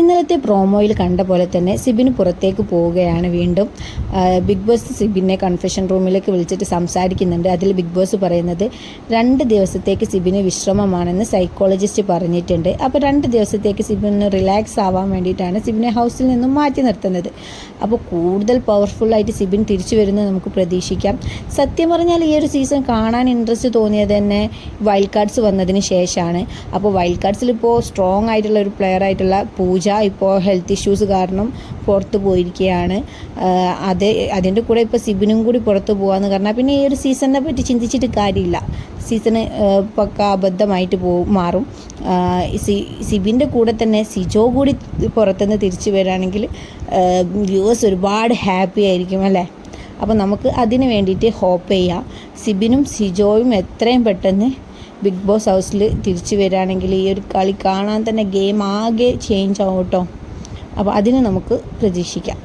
ഇന്നലത്തെ പ്രോമോയിൽ കണ്ട പോലെ തന്നെ സിബിന് പുറത്തേക്ക് പോവുകയാണ് വീണ്ടും. ബിഗ് ബോസ് സിബിനെ കൺഫെഷൻ റൂമിലേക്ക് വിളിച്ചിട്ട് സംസാരിക്കുന്നുണ്ട്. അതിൽ ബിഗ് ബോസ് പറയുന്നത് രണ്ട് ദിവസത്തേക്ക് സിബിന് വിശ്രമമാണെന്ന് സൈക്കോളജിസ്റ്റ് പറഞ്ഞിട്ടുണ്ട്. അപ്പോൾ രണ്ട് ദിവസത്തേക്ക് സിബിന് റിലാക്സ് ആവാൻ വേണ്ടിയിട്ടാണ് സിബിനെ ഹൗസിൽ നിന്നും മാറ്റി നിർത്തുന്നത്. അപ്പോൾ കൂടുതൽ പവർഫുള്ളായിട്ട് സിബിൻ തിരിച്ചു വരുന്നത് നമുക്ക് പ്രതീക്ഷിക്കാം. സത്യം പറഞ്ഞാൽ ഈ ഒരു സീസൺ കാണാൻ ഇൻട്രസ്റ്റ് തോന്നിയത് തന്നെ വൈൽഡ് കാർഡ്സ് വന്നതിന് ശേഷമാണ്. അപ്പോൾ വൈൽഡ് കാർഡ്സിൽ ഇപ്പോൾ സ്ട്രോങ് ആയിട്ടുള്ള ഒരു പ്ലെയർ ആയിട്ടുള്ള പൂജ ഇപ്പോൾ ഹെൽത്ത് ഇഷ്യൂസ് കാരണം പുറത്ത് പോയിരിക്കുകയാണ്. അത് അതിന്റെ കൂടെ ഇപ്പോൾ സിബിനും കൂടി പുറത്ത് പോകാമെന്ന് പറഞ്ഞാൽ പിന്നെ ഈ ഒരു സീസണിനെ പറ്റി ചിന്തിച്ചിട്ട് കാര്യമില്ല. സീസണ് പക്ക അബദ്ധമായിട്ട് പോകും മാറും. സി സിബിന്റെ കൂടെ തന്നെ സിജോ കൂടി പുറത്തുനിന്ന് തിരിച്ചു വരികയാണെങ്കിൽ വ്യൂവേഴ്സ് ഒരുപാട് ഹാപ്പി ആയിരിക്കും അല്ലേ? അപ്പോൾ നമുക്ക് അതിന് വേണ്ടിയിട്ട് ഹോപ്പ് ചെയ്യാം. സിബിനും സിജോയും എത്രയും പെട്ടെന്ന് ബിഗ് ബോസ് ഹൗസിൽ തിരിച്ചു വരികയാണെങ്കിൽ ഈ ഒരു കളി കാണാൻ തന്നെ ഗെയിം ആകെ ചേഞ്ച് ആവും കേട്ടോ. അപ്പോൾ അതിനെ നമുക്ക് പ്രതീക്ഷിക്കാം.